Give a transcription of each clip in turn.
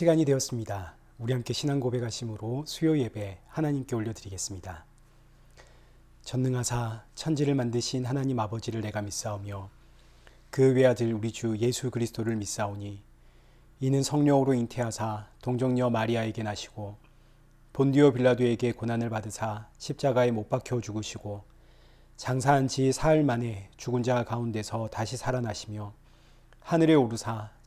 시간이 되었습니다. 우리 함께 신앙 고백하심으로 수요 예배 하나님께 올려드리겠습니다. 전능하사 천지를 만드신 하나님 아버지를 내가 믿사오며 그 외아들 우리 주 예수 그리스도를 믿사오니 이는 성령으로 잉태하사 동정녀 마리아에게 나시고 본디오 빌라도에게 고난을 받으사 십자가에 못 박혀 죽으시고 장사한 지 사흘 만에 죽은 자 가운데서 다시 살아나시며 하늘에 오르사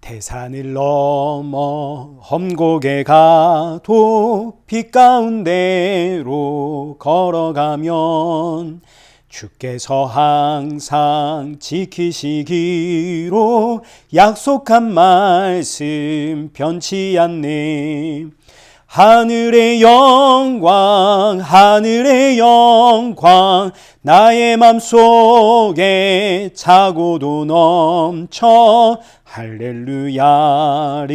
대산을 넘어 험곡에 가도 빛 가운데로 걸어가면 주께서 항상 지키시기로 약속한 말씀 변치 않네. 하늘의 영광, 하늘의 영광, 나의 맘속에 차고도 넘쳐 할렐루야를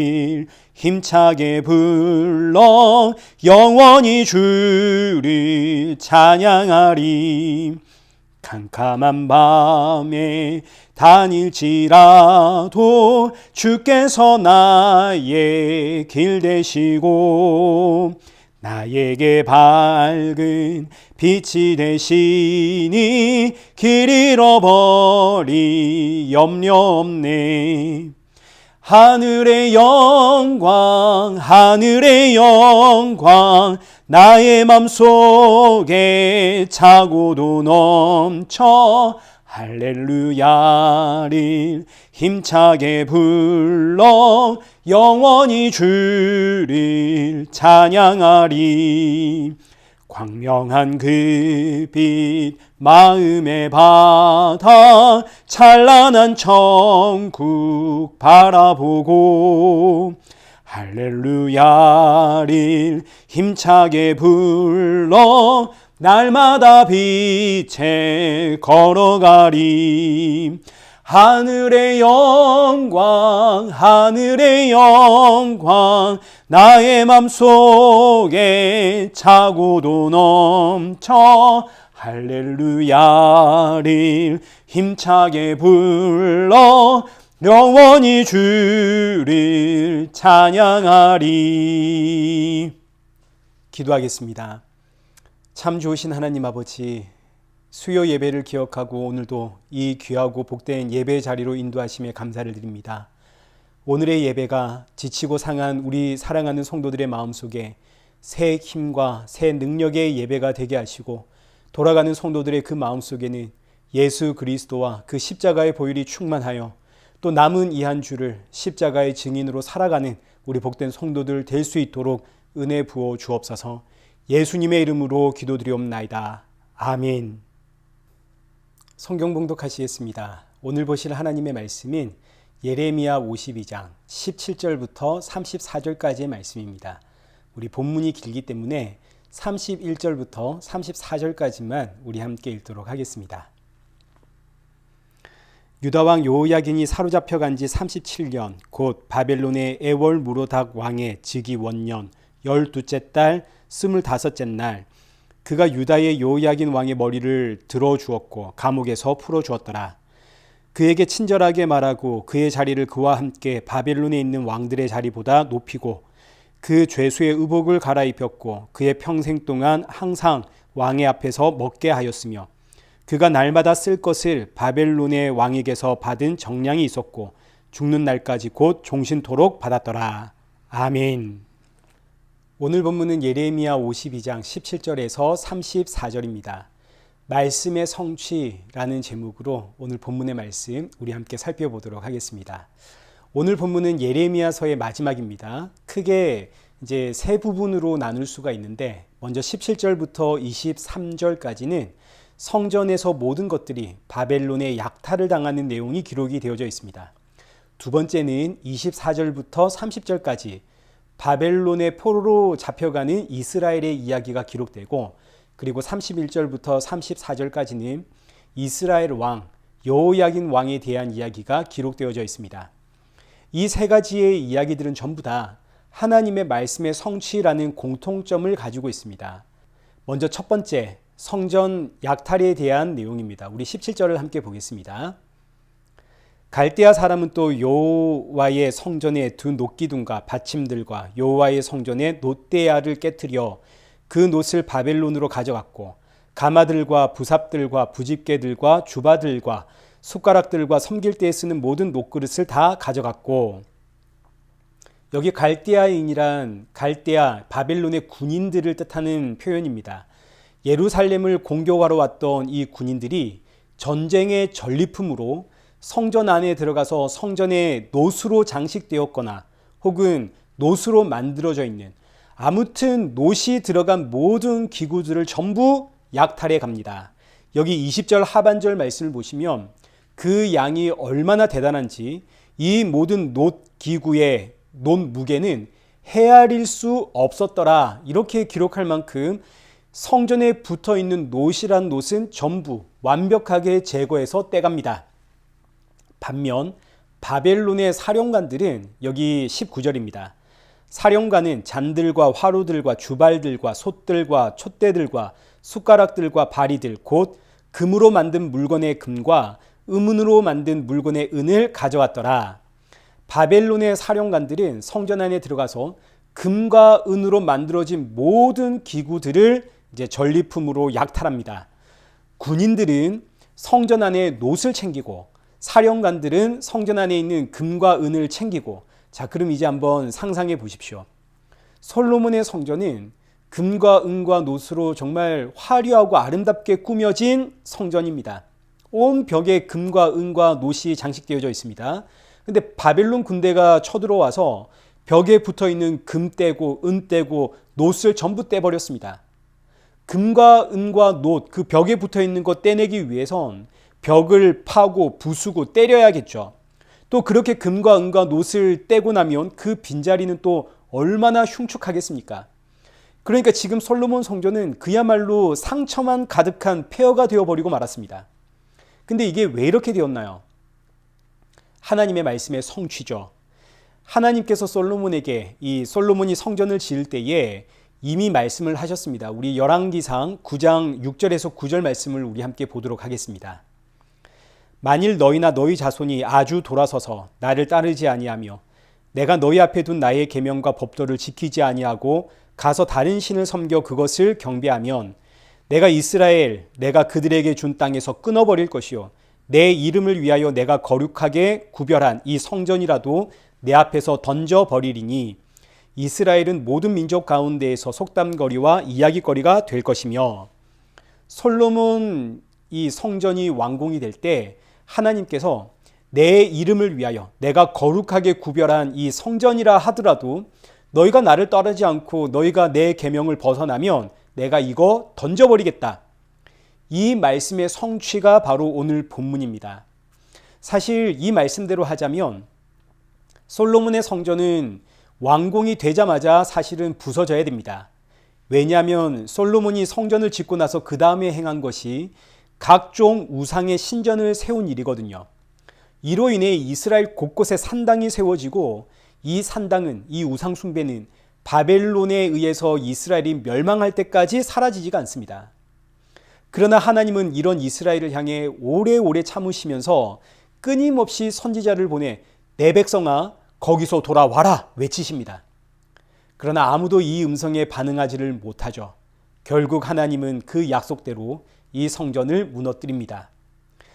힘차게 불러 영원히 주를 찬양하리. 캄캄한 밤에 다닐지라도 주께서 나의 길 되시고 나에게 밝은 빛이 되시니 길 잃어버리 염려 없네. 하늘의 영광 하늘의 영광 나의 맘속에 차고도 넘쳐 할렐루야를 힘차게 불러 영원히 주를 찬양하리. 광명한 그 빛 마음의 바다 찬란한 천국 바라보고 할렐루야를 힘차게 불러 날마다 빛에 걸어가리 하늘의 영광 하늘의 영광 나의 맘속에 차고도 넘쳐 할렐루야를 힘차게 불러 영원히 주를 찬양하리 기도하겠습니다. 참 좋으신 하나님 아버지 수요 예배를 기억하고 오늘도 이 귀하고 복된 예배 자리로 인도하심에 감사를 드립니다. 오늘의 예배가 지치고 상한 우리 사랑하는 성도들의 마음속에 새 힘과 새 능력의 예배가 되게 하시고 돌아가는 성도들의 그 마음속에는 예수 그리스도와 그 십자가의 보혈이 충만하여 또 남은 이 한 주를 십자가의 증인으로 살아가는 우리 복된 성도들 될 수 있도록 은혜 부어 주옵소서. 예수님의 이름으로 기도드리옵나이다. 아멘. 성경 봉독하시겠습니다. 오늘 보실 하나님의 말씀인 예레미야 52장 17절부터 34절까지의 말씀입니다. 우리 본문이 길기 때문에 31절부터 34절까지만 우리 함께 읽도록 하겠습니다. 유다 왕 요야긴이 사로잡혀 간지 37년 곧 바벨론의 에월 무로닥 왕의 즉위 원년 열두째 달 스물다섯째 날 그가 유다의 요야긴 왕의 머리를 들어 주었고 감옥에서 풀어 주었더라. 그에게 친절하게 말하고 그의 자리를 그와 함께 바벨론에 있는 왕들의 자리보다 높이고 그 죄수의 의복을 갈아입혔고 그의 평생 동안 항상 왕의 앞에서 먹게 하였으며 그가 날마다 쓸 것을 바벨론의 왕에게서 받은 정량이 있었고 죽는 날까지 곧 종신토록 받았더라. 아멘. 오늘 본문은 예레미야 52장 17절에서 34절입니다. 말씀의 성취라는 제목으로 오늘 본문의 말씀 우리 함께 살펴보도록 하겠습니다. 오늘 본문은 예레미야서의 마지막입니다. 크게 이제 세 부분으로 나눌 수가 있는데 먼저 17절부터 23절까지는 성전에서 모든 것들이 바벨론의 약탈을 당하는 내용이 기록이 되어져 있습니다. 두 번째는 24절부터 30절까지 바벨론의 포로로 잡혀가는 이스라엘의 이야기가 기록되고 그리고 31절부터 34절까지는 이스라엘 왕 여호야긴 왕에 대한 이야기가 기록되어져 있습니다. 이 세 가지의 이야기들은 전부 다 하나님의 말씀의 성취라는 공통점을 가지고 있습니다. 먼저 첫 번째 성전 약탈에 대한 내용입니다. 우리 17절을 함께 보겠습니다. 갈대아 사람은 또 여호와의 성전의 두 녹기둥과 받침들과 여호와의 성전의 놋대야를 깨뜨려 그 놋을 바벨론으로 가져갔고 가마들과 부삽들과 부집개들과 주바들과 숟가락들과 섬길 때에 쓰는 모든 녹그릇을 다 가져갔고 여기 갈대아인이란 갈대아 바벨론의 군인들을 뜻하는 표현입니다. 예루살렘을 공격하러 왔던 이 군인들이 전쟁의 전리품으로 성전 안에 들어가서 성전의 노수로 장식되었거나 혹은 노수로 만들어져 있는 아무튼 노시 들어간 모든 기구들을 전부 약탈해 갑니다. 여기 20절 하반절 말씀을 보시면 그 양이 얼마나 대단한지 이 모든 노 기구의 노 무게는 헤아릴 수 없었더라. 이렇게 기록할 만큼 성전에 붙어 있는 노시란 노은 전부 완벽하게 제거해서 떼갑니다. 반면 바벨론의 사령관들은 여기 19절입니다. 사령관은 잔들과 화로들과 주발들과 솥들과 촛대들과 숟가락들과 바리들 곧 금으로 만든 물건의 금과 음은으로 만든 물건의 은을 가져왔더라. 바벨론의 사령관들은 성전 안에 들어가서 금과 은으로 만들어진 모든 기구들을 이제 전리품으로 약탈합니다. 군인들은 성전 안에 놋을 챙기고 사령관들은 성전 안에 있는 금과 은을 챙기고 자 그럼 이제 한번 상상해 보십시오. 솔로몬의 성전은 금과 은과 놋으로 정말 화려하고 아름답게 꾸며진 성전입니다. 온 벽에 금과 은과 놋이 장식되어져 있습니다. 근데 바벨론 군대가 쳐들어와서 벽에 붙어 있는 금 떼고 은 떼고 놋을 전부 떼버렸습니다. 금과 은과 놋 그 벽에 붙어 있는 것 떼내기 위해선 벽을 파고 부수고 때려야겠죠. 또 그렇게 금과 은과 놋을 떼고 나면 그 빈자리는 또 얼마나 흉측하겠습니까? 그러니까 지금 솔로몬 성전은 그야말로 상처만 가득한 폐허가 되어버리고 말았습니다. 근데 이게 왜 이렇게 되었나요? 하나님의 말씀의 성취죠. 하나님께서 솔로몬에게 이 솔로몬이 성전을 지을 때에 이미 말씀을 하셨습니다. 우리 열왕기상 9장 6절에서 9절 말씀을 우리 함께 보도록 하겠습니다. 만일 너희나 너희 자손이 아주 돌아서서 나를 따르지 아니하며 내가 너희 앞에 둔 나의 계명과 법도를 지키지 아니하고 가서 다른 신을 섬겨 그것을 경배하면 내가 이스라엘 내가 그들에게 준 땅에서 끊어버릴 것이요. 내 이름을 위하여 내가 거룩하게 구별한 이 성전이라도 내 앞에서 던져 버리리니 이스라엘은 모든 민족 가운데에서 속담거리와 이야기거리가 될 것이며 솔로몬 이 성전이 완공이 될 때 하나님께서 내 이름을 위하여 내가 거룩하게 구별한 이 성전이라 하더라도 너희가 나를 따르지 않고 너희가 내 계명을 벗어나면 내가 이거 던져버리겠다. 이 말씀의 성취가 바로 오늘 본문입니다. 사실 이 말씀대로 하자면 솔로몬의 성전은 완공이 되자마자 사실은 부서져야 됩니다. 왜냐하면 솔로몬이 성전을 짓고 나서 그 다음에 행한 것이 각종 우상의 신전을 세운 일이거든요. 이로 인해 이스라엘 곳곳에 산당이 세워지고 이 산당은 이 우상 숭배는 바벨론에 의해서 이스라엘이 멸망할 때까지 사라지지가 않습니다. 그러나 하나님은 이런 이스라엘을 향해 오래오래 참으시면서 끊임없이 선지자를 보내 내 백성아 거기서 돌아와라 외치십니다. 그러나 아무도 이 음성에 반응하지를 못하죠. 결국 하나님은 그 약속대로 이 성전을 무너뜨립니다.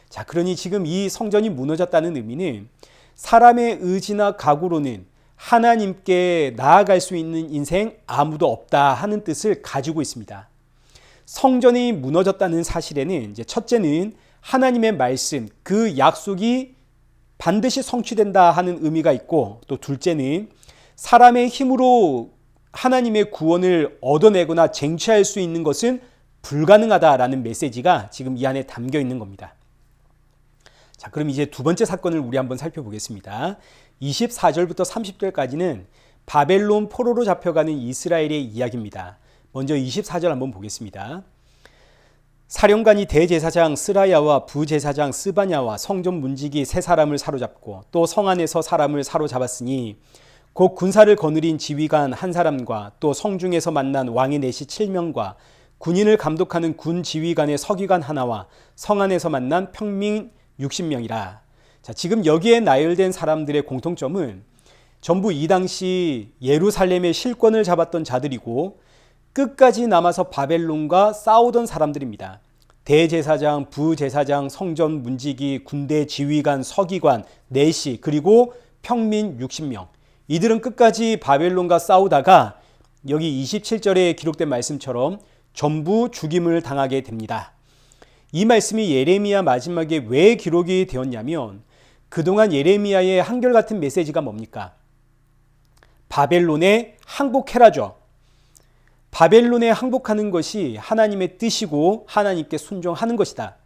자, 그러니 지금 이 성전이 무너졌다는 의미는 사람의 의지나 각오로는 하나님께 나아갈 수 있는 인생 아무도 없다 하는 뜻을 가지고 있습니다. 성전이 무너졌다는 사실에는 이제 첫째는 하나님의 말씀, 그 약속이 반드시 성취된다 하는 의미가 있고 또 둘째는 사람의 힘으로 하나님의 구원을 얻어내거나 쟁취할 수 있는 것은 불가능하다라는 메시지가 지금 이 안에 담겨 있는 겁니다. 자, 그럼 이제 두 번째 사건을 우리 한번 살펴보겠습니다. 24절부터 30절까지는 바벨론 포로로 잡혀가는 이스라엘의 이야기입니다. 먼저 24절 한번 보겠습니다. 사령관이 대제사장 스라야와 부제사장 스바냐와 성전 문지기 세 사람을 사로잡고 또 성 안에서 사람을 사로잡았으니 곧 군사를 거느린 지휘관 한 사람과 또 성중에서 만난 왕의 내시 7명과 군인을 감독하는 군 지휘관의 서기관 하나와 성 안에서 만난 평민 60명이라. 자, 지금 여기에 나열된 사람들의 공통점은 전부 이 당시 예루살렘의 실권을 잡았던 자들이고 끝까지 남아서 바벨론과 싸우던 사람들입니다. 대제사장, 부제사장, 성전 문지기, 군대 지휘관, 서기관, 내시, 그리고 평민 60명. 이들은 끝까지 바벨론과 싸우다가 여기 27절에 기록된 말씀처럼 전부 죽임을 당하게 됩니다. 이 말씀이 예레미야 마지막에 왜 기록이 되었냐면 그동안 예레미야의 한결같은 메시지가 뭡니까? 바벨론에 항복해라죠. 바벨론에 항복하는 것이 하나님의 뜻이고 하나님께 순종하는 것이다.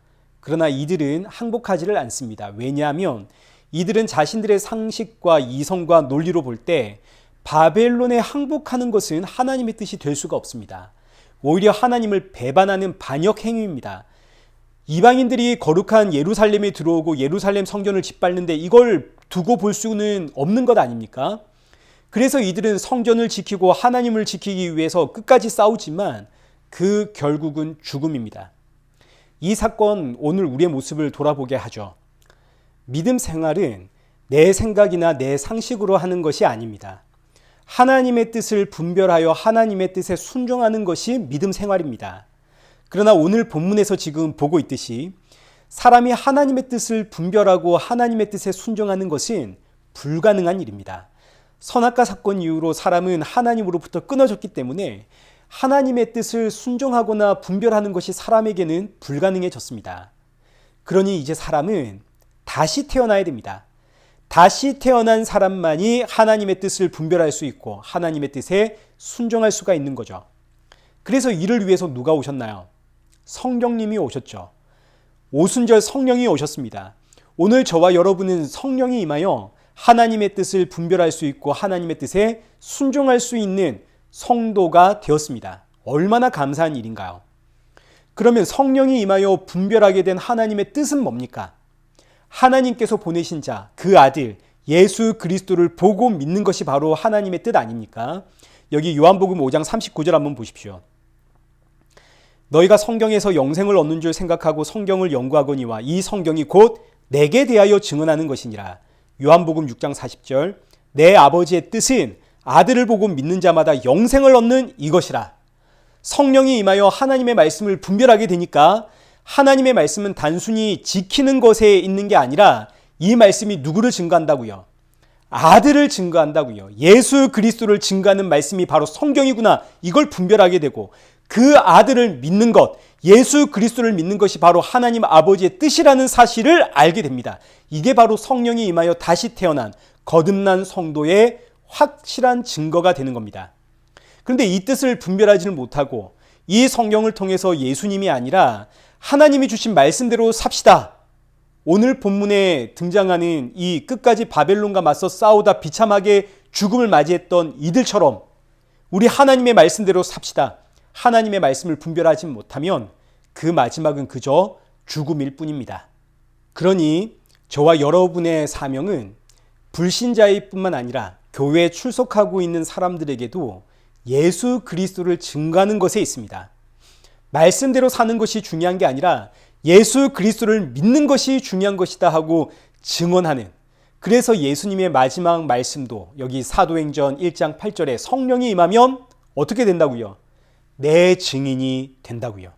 그러나 이들은 항복하지를 않습니다. 왜냐하면 이들은 자신들의 상식과 이성과 논리로 볼 때 바벨론에 항복하는 것은 하나님의 뜻이 될 수가 없습니다. 오히려 하나님을 배반하는 반역 행위입니다. 이방인들이 거룩한 예루살렘에 들어오고 예루살렘 성전을 짓밟는데 이걸 두고 볼 수는 없는 것 아닙니까? 그래서 이들은 성전을 지키고 하나님을 지키기 위해서 끝까지 싸우지만 그 결국은 죽음입니다. 이 사건 오늘 우리의 모습을 돌아보게 하죠. 믿음 생활은 내 생각이나 내 상식으로 하는 것이 아닙니다. 하나님의 뜻을 분별하여 하나님의 뜻에 순종하는 것이 믿음 생활입니다. 그러나 오늘 본문에서 지금 보고 있듯이 사람이 하나님의 뜻을 분별하고 하나님의 뜻에 순종하는 것은 불가능한 일입니다. 선악과 사건 이후로 사람은 하나님으로부터 끊어졌기 때문에 하나님의 뜻을 순종하거나 분별하는 것이 사람에게는 불가능해졌습니다. 그러니 이제 사람은 다시 태어나야 됩니다. 다시 태어난 사람만이 하나님의 뜻을 분별할 수 있고 하나님의 뜻에 순종할 수가 있는 거죠. 그래서 이를 위해서 누가 오셨나요? 성령님이 오셨죠. 오순절 성령이 오셨습니다. 오늘 저와 여러분은 성령이 임하여 하나님의 뜻을 분별할 수 있고 하나님의 뜻에 순종할 수 있는 성도가 되었습니다. 얼마나 감사한 일인가요? 그러면 성령이 임하여 분별하게 된 하나님의 뜻은 뭡니까? 하나님께서 보내신 자, 그 아들, 예수 그리스도를 보고 믿는 것이 바로 하나님의 뜻 아닙니까? 여기 요한복음 5장 39절 한번 보십시오. 너희가 성경에서 영생을 얻는 줄 생각하고 성경을 연구하거니와 이 성경이 곧 내게 대하여 증언하는 것이니라. 요한복음 6장 40절 내 아버지의 뜻은 아들을 보고 믿는 자마다 영생을 얻는 이것이라. 성령이 임하여 하나님의 말씀을 분별하게 되니까 하나님의 말씀은 단순히 지키는 것에 있는 게 아니라 이 말씀이 누구를 증거한다고요? 아들을 증거한다고요. 예수 그리스도를 증거하는 말씀이 바로 성경이구나. 이걸 분별하게 되고 그 아들을 믿는 것, 예수 그리스도를 믿는 것이 바로 하나님 아버지의 뜻이라는 사실을 알게 됩니다. 이게 바로 성령이 임하여 다시 태어난 거듭난 성도의 확실한 증거가 되는 겁니다. 그런데 이 뜻을 분별하지는 못하고 이 성경을 통해서 예수님이 아니라 하나님이 주신 말씀대로 삽시다. 오늘 본문에 등장하는 이 끝까지 바벨론과 맞서 싸우다 비참하게 죽음을 맞이했던 이들처럼 우리 하나님의 말씀대로 삽시다. 하나님의 말씀을 분별하지 못하면 그 마지막은 그저 죽음일 뿐입니다. 그러니 저와 여러분의 사명은 불신자일 뿐만 아니라 교회에 출석하고 있는 사람들에게도 예수 그리스도를 증가하는 것에 있습니다. 말씀대로 사는 것이 중요한 게 아니라 예수 그리스도를 믿는 것이 중요한 것이다 하고 증언하는 그래서 예수님의 마지막 말씀도 여기 사도행전 1장 8절에 성령이 임하면 어떻게 된다고요? 내 증인이 된다고요.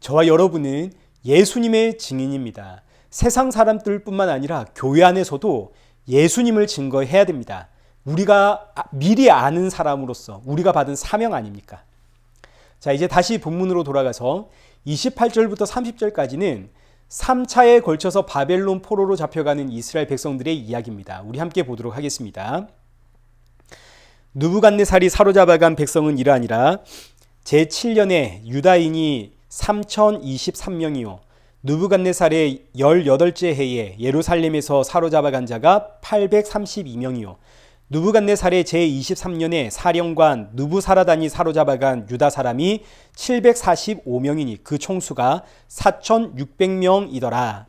저와 여러분은 예수님의 증인입니다. 세상 사람들뿐만 아니라 교회 안에서도 예수님을 증거해야 됩니다. 우리가 미리 아는 사람으로서 우리가 받은 사명 아닙니까? 자, 이제 다시 본문으로 돌아가서 28절부터 30절까지는 3차에 걸쳐서 바벨론 포로로 잡혀가는 이스라엘 백성들의 이야기입니다. 우리 함께 보도록 하겠습니다. 누부갓네살이 사로잡아간 백성은 이러하니라 제7년에 유다인이 3023명이요 누부갓네살의 18째 해에 예루살렘에서 사로잡아간 자가 832명이요 누부갓네살의 제23년에 사령관 누부사라단이 사로잡아간 유다 사람이 745명이니 그 총수가 4,600명이더라.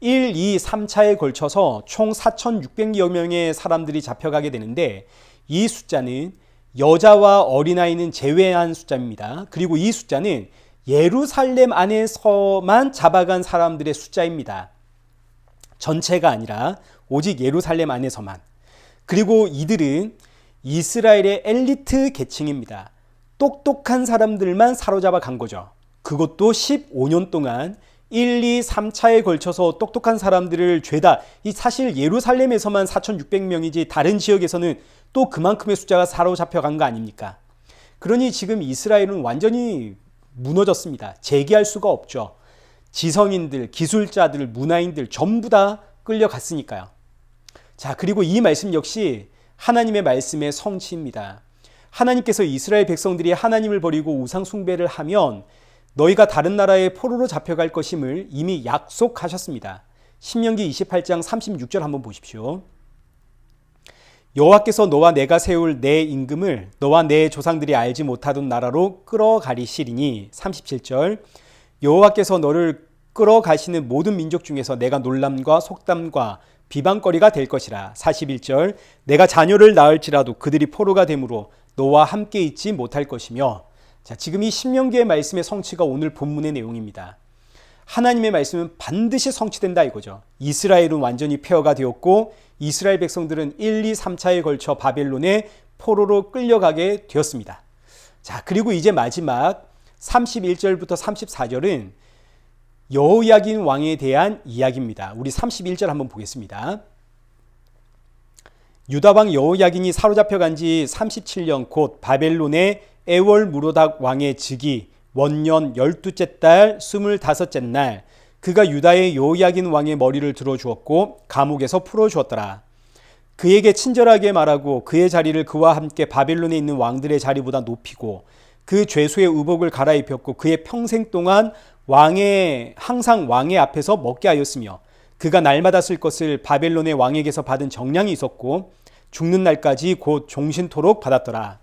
1, 2, 3차에 걸쳐서 총 4,600여 명의 사람들이 잡혀가게 되는데 이 숫자는 여자와 어린아이는 제외한 숫자입니다. 그리고 이 숫자는 예루살렘 안에서만 잡아간 사람들의 숫자입니다. 전체가 아니라 오직 예루살렘 안에서만. 그리고 이들은 이스라엘의 엘리트 계층입니다. 똑똑한 사람들만 사로잡아 간 거죠. 그것도 15년 동안 1, 2, 3차에 걸쳐서 똑똑한 사람들을 죄다 이 사실 예루살렘에서만 4,600명이지 다른 지역에서는 또 그만큼의 숫자가 사로잡혀 간 거 아닙니까? 그러니 지금 이스라엘은 완전히 무너졌습니다. 재기할 수가 없죠. 지성인들, 기술자들, 문화인들 전부 다 끌려갔으니까요. 자, 그리고 이 말씀 역시 하나님의 말씀의 성취입니다. 하나님께서 이스라엘 백성들이 하나님을 버리고 우상 숭배를 하면 너희가 다른 나라의 포로로 잡혀갈 것임을 이미 약속하셨습니다. 신명기 28장 36절 한번 보십시오. 여호와께서 너와 내가 세울 내 임금을 너와 내 조상들이 알지 못하던 나라로 끌어가리시리니 37절 여호와께서 너를 끌어가시는 모든 민족 중에서 내가 놀람과 속담과 비방거리가 될 것이라 41절 내가 자녀를 낳을지라도 그들이 포로가 되므로 너와 함께 있지 못할 것이며 자 지금 이 신명기의 말씀의 성취가 오늘 본문의 내용입니다. 하나님의 말씀은 반드시 성취된다 이거죠. 이스라엘은 완전히 폐허가 되었고 이스라엘 백성들은 1, 2, 3차에 걸쳐 바벨론의 포로로 끌려가게 되었습니다. 자, 그리고 이제 마지막 31절부터 34절은 여호야긴 왕에 대한 이야기입니다. 우리 31절 한번 보겠습니다. 유다 왕 여호야긴이 사로잡혀 간지 37년 곧 바벨론의 에월 무로닥 왕의 즉위 원년 열두째 달 스물다섯째 날 그가 유다의 요야긴 왕의 머리를 들어 주었고 감옥에서 풀어 주었더라. 그에게 친절하게 말하고 그의 자리를 그와 함께 바벨론에 있는 왕들의 자리보다 높이고 그 죄수의 의복을 갈아입혔고 그의 평생 동안 왕의 항상 왕의 앞에서 먹게 하였으며 그가 날마다 쓸 것을 바벨론의 왕에게서 받은 정량이 있었고 죽는 날까지 곧 종신토록 받았더라.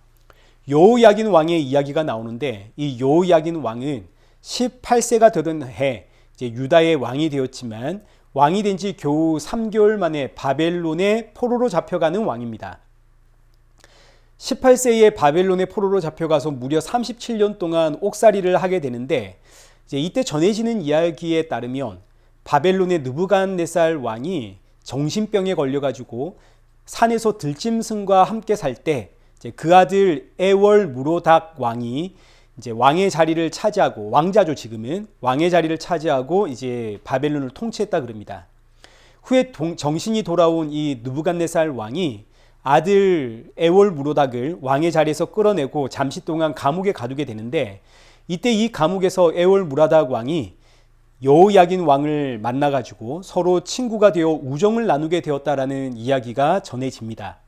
요야긴 왕의 이야기가 나오는데 이 요야긴 왕은 18세가 되던 해 유다의 왕이 되었지만 왕이 된 지 겨우 3개월 만에 바벨론의 포로로 잡혀가는 왕입니다. 18세에 바벨론의 포로로 잡혀가서 무려 37년 동안 옥살이를 하게 되는데 이제 이때 전해지는 이야기에 따르면 바벨론의 느부갓네살 왕이 정신병에 걸려가지고 산에서 들짐승과 함께 살 때 그 아들 에월 무로닥 왕이 이제 왕의 자리를 차지하고 왕자죠 지금은 왕의 자리를 차지하고 이제 바벨론을 통치했다 그럽니다. 후에 동, 정신이 돌아온 이 누부갓네살 왕이 아들 에월 무로닥을 왕의 자리에서 끌어내고 잠시 동안 감옥에 가두게 되는데 이때 이 감옥에서 에월 무라닥 왕이 여호야긴 왕을 만나가지고 서로 친구가 되어 우정을 나누게 되었다라는 이야기가 전해집니다.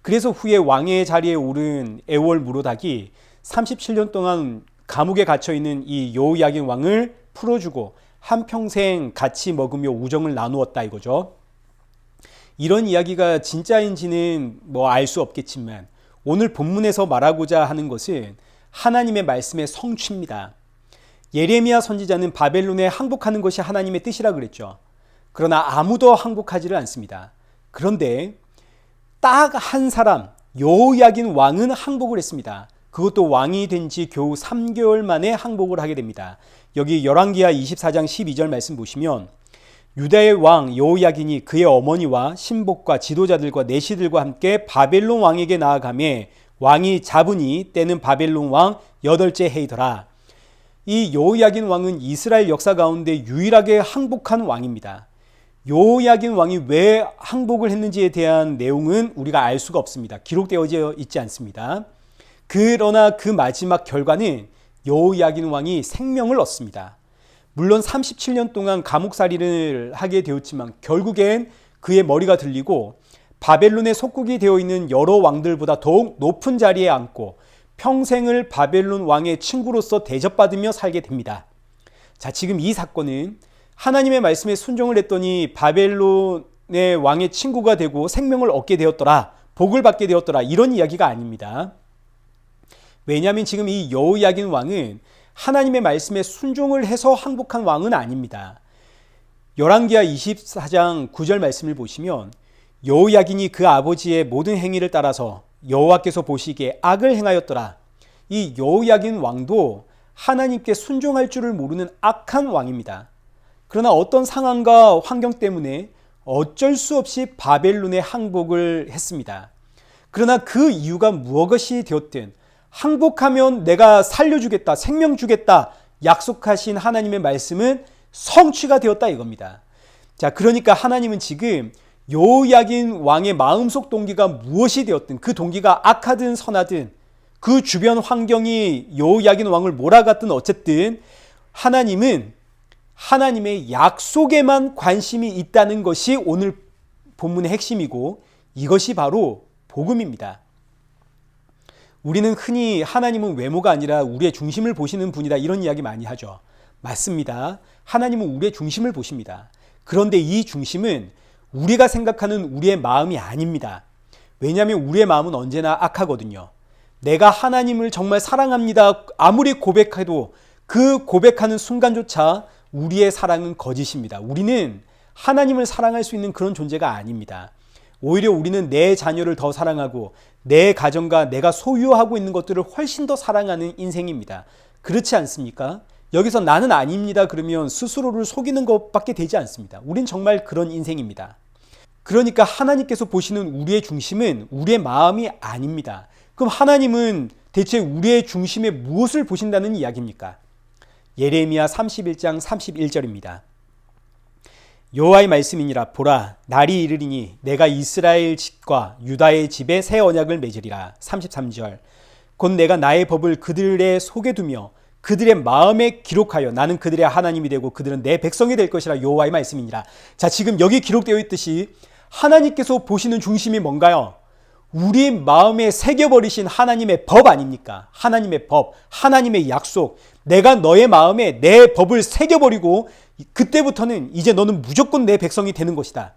그래서 후에 왕의 자리에 오른 에월 무로닥이 37년 동안 감옥에 갇혀 있는 이 여호야긴 왕을 풀어주고 한 평생 같이 먹으며 우정을 나누었다 이거죠. 이런 이야기가 진짜인지는 뭐 알 수 없겠지만 오늘 본문에서 말하고자 하는 것은 하나님의 말씀의 성취입니다. 예레미야 선지자는 바벨론에 항복하는 것이 하나님의 뜻이라 그랬죠. 그러나 아무도 항복하지를 않습니다. 그런데 딱 한 사람 요야긴 왕은 항복을 했습니다. 그것도 왕이 된 지 겨우 3개월 만에 항복을 하게 됩니다. 여기 열왕기하 24장 12절 말씀 보시면 유다의 왕 여호야긴이 그의 어머니와 신복과 지도자들과 내시들과 함께 바벨론 왕에게 나아가매 왕이 잡으니 때는 바벨론 왕 여덟째 해이더라. 이 여호야긴 왕은 이스라엘 역사 가운데 유일하게 항복한 왕입니다. 요야긴 왕이 왜 항복을 했는지에 대한 내용은 우리가 알 수가 없습니다. 기록되어 있지 않습니다. 그러나 그 마지막 결과는 요야긴 왕이 생명을 얻습니다. 물론 37년 동안 감옥살이를 하게 되었지만 결국엔 그의 머리가 들리고 바벨론의 속국이 되어 있는 여러 왕들보다 더욱 높은 자리에 앉고 평생을 바벨론 왕의 친구로서 대접받으며 살게 됩니다. 자, 지금 이 사건은 하나님의 말씀에 순종을 했더니 바벨론의 왕의 친구가 되고 생명을 얻게 되었더라. 복을 받게 되었더라. 이런 이야기가 아닙니다. 왜냐하면 지금 이 여호야긴 왕은 하나님의 말씀에 순종을 해서 항복한 왕은 아닙니다. 열왕기하 24장 9절 말씀을 보시면 여호야긴이 그 아버지의 모든 행위를 따라서 여호와께서 보시기에 악을 행하였더라. 이 여호야긴 왕도 하나님께 순종할 줄을 모르는 악한 왕입니다. 그러나 어떤 상황과 환경 때문에 어쩔 수 없이 바벨론의 항복을 했습니다. 그러나 그 이유가 무엇이 되었든 항복하면 내가 살려주겠다, 생명 주겠다 약속하신 하나님의 말씀은 성취가 되었다 이겁니다. 자, 그러니까 하나님은 지금 요야긴 왕의 마음속 동기가 무엇이 되었든 그 동기가 악하든 선하든 그 주변 환경이 요야긴 왕을 몰아갔든 어쨌든 하나님은 하나님의 약속에만 관심이 있다는 것이 오늘 본문의 핵심이고 이것이 바로 복음입니다. 우리는 흔히 하나님은 외모가 아니라 우리의 중심을 보시는 분이다 이런 이야기 많이 하죠. 맞습니다. 하나님은 우리의 중심을 보십니다. 그런데 이 중심은 우리가 생각하는 우리의 마음이 아닙니다. 왜냐하면 우리의 마음은 언제나 악하거든요. 내가 하나님을 정말 사랑합니다. 아무리 고백해도 그 고백하는 순간조차 우리의 사랑은 거짓입니다. 우리는 하나님을 사랑할 수 있는 그런 존재가 아닙니다. 오히려 우리는 내 자녀를 더 사랑하고 내 가정과 내가 소유하고 있는 것들을 훨씬 더 사랑하는 인생입니다. 그렇지 않습니까? 여기서 나는 아닙니다. 그러면 스스로를 속이는 것밖에 되지 않습니다. 우린 정말 그런 인생입니다. 그러니까 하나님께서 보시는 우리의 중심은 우리의 마음이 아닙니다. 그럼 하나님은 대체 우리의 중심에 무엇을 보신다는 이야기입니까? 예레미야 31장 31절입니다. 여호와의 말씀이니라 보라 날이 이르리니 내가 이스라엘 집과 유다의 집에 새 언약을 맺으리라 33절 곧 내가 나의 법을 그들의 속에 두며 그들의 마음에 기록하여 나는 그들의 하나님이 되고 그들은 내 백성이 될 것이라 여호와의 말씀이니라 자 지금 여기 기록되어 있듯이 하나님께서 보시는 중심이 뭔가요? 우리 마음에 새겨버리신 하나님의 법 아닙니까? 하나님의 법, 하나님의 약속. 내가 너의 마음에 내 법을 새겨버리고 그때부터는 이제 너는 무조건 내 백성이 되는 것이다.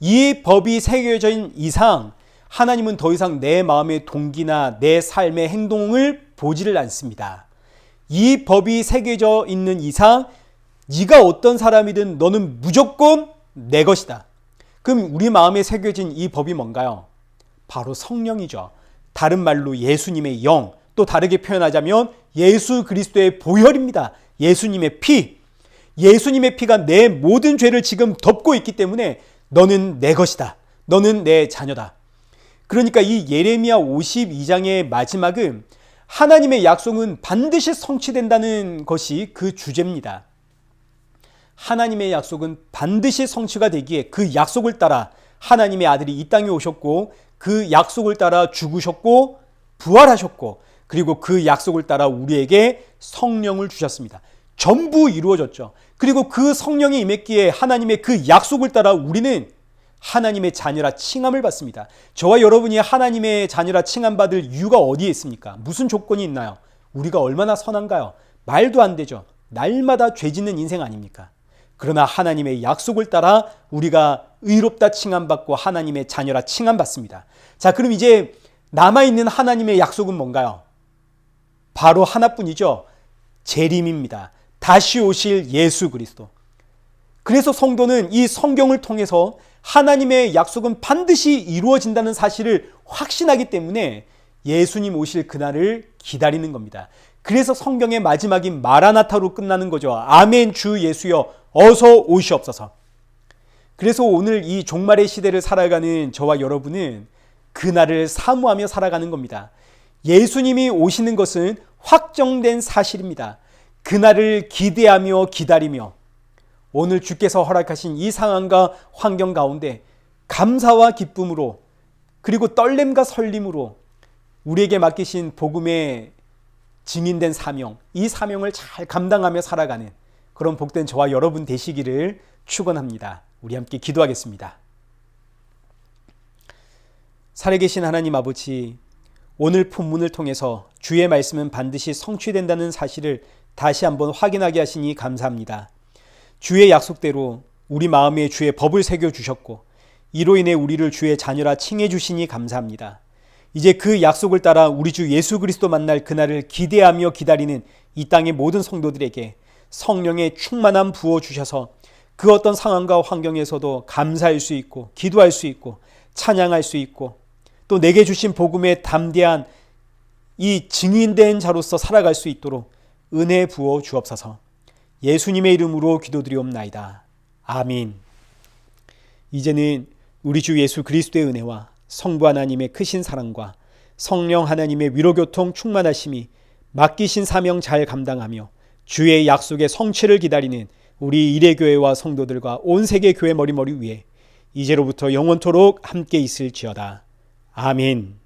이 법이 새겨진 이상 하나님은 더 이상 내 마음의 동기나 내 삶의 행동을 보지를 않습니다. 이 법이 새겨져 있는 이상 네가 어떤 사람이든 너는 무조건 내 것이다. 그럼 우리 마음에 새겨진 이 법이 뭔가요? 바로 성령이죠. 다른 말로 예수님의 영, 또 다르게 표현하자면 예수 그리스도의 보혈입니다. 예수님의 피. 예수님의 피가 내 모든 죄를 지금 덮고 있기 때문에 너는 내 것이다. 너는 내 자녀다. 그러니까 이 예레미야 52장의 마지막은 하나님의 약속은 반드시 성취된다는 것이 그 주제입니다. 하나님의 약속은 반드시 성취가 되기에 그 약속을 따라 하나님의 아들이 이 땅에 오셨고 그 약속을 따라 죽으셨고 부활하셨고 그리고 그 약속을 따라 우리에게 성령을 주셨습니다. 전부 이루어졌죠. 그리고 그 성령이 임했기에 하나님의 그 약속을 따라 우리는 하나님의 자녀라 칭함을 받습니다. 저와 여러분이 하나님의 자녀라 칭함받을 이유가 어디에 있습니까? 무슨 조건이 있나요? 우리가 얼마나 선한가요? 말도 안 되죠. 날마다 죄 짓는 인생 아닙니까? 그러나 하나님의 약속을 따라 우리가 의롭다 칭함받고 하나님의 자녀라 칭함받습니다. 자, 그럼 이제 남아있는 하나님의 약속은 뭔가요? 바로 하나뿐이죠. 재림입니다. 다시 오실 예수 그리스도. 그래서 성도는 이 성경을 통해서 하나님의 약속은 반드시 이루어진다는 사실을 확신하기 때문에 예수님 오실 그날을 기다리는 겁니다. 그래서 성경의 마지막인 마라나타로 끝나는 거죠. 아멘 주 예수여 어서 오시옵소서. 그래서 오늘 이 종말의 시대를 살아가는 저와 여러분은 그날을 사모하며 살아가는 겁니다. 예수님이 오시는 것은 확정된 사실입니다. 그날을 기대하며 기다리며 오늘 주께서 허락하신 이 상황과 환경 가운데 감사와 기쁨으로 그리고 떨림과 설림으로 우리에게 맡기신 복음의 증인된 사명, 이 사명을 잘 감당하며 살아가는 그런 복된 저와 여러분 되시기를 축원합니다. 우리 함께 기도하겠습니다. 살아계신 하나님 아버지, 오늘 본문을 통해서 주의 말씀은 반드시 성취된다는 사실을 다시 한번 확인하게 하시니 감사합니다. 주의 약속대로 우리 마음에 주의 법을 새겨 주셨고 이로 인해 우리를 주의 자녀라 칭해 주시니 감사합니다. 이제 그 약속을 따라 우리 주 예수 그리스도 만날 그날을 기대하며 기다리는 이 땅의 모든 성도들에게 성령의 충만함 부어 주셔서 그 어떤 상황과 환경에서도 감사할 수 있고 기도할 수 있고 찬양할 수 있고 또 내게 주신 복음에 담대한 이 증인된 자로서 살아갈 수 있도록 은혜 부어 주옵소서. 예수님의 이름으로 기도드리옵나이다. 아민. 이제는 우리 주 예수 그리스도의 은혜와 성부 하나님의 크신 사랑과 성령 하나님의 위로교통 충만하심이 맡기신 사명 잘 감당하며 주의 약속의 성취를 기다리는 우리 이레교회와 성도들과 온 세계 교회 머리머리 위에 이제로부터 영원토록 함께 있을지어다. 아멘.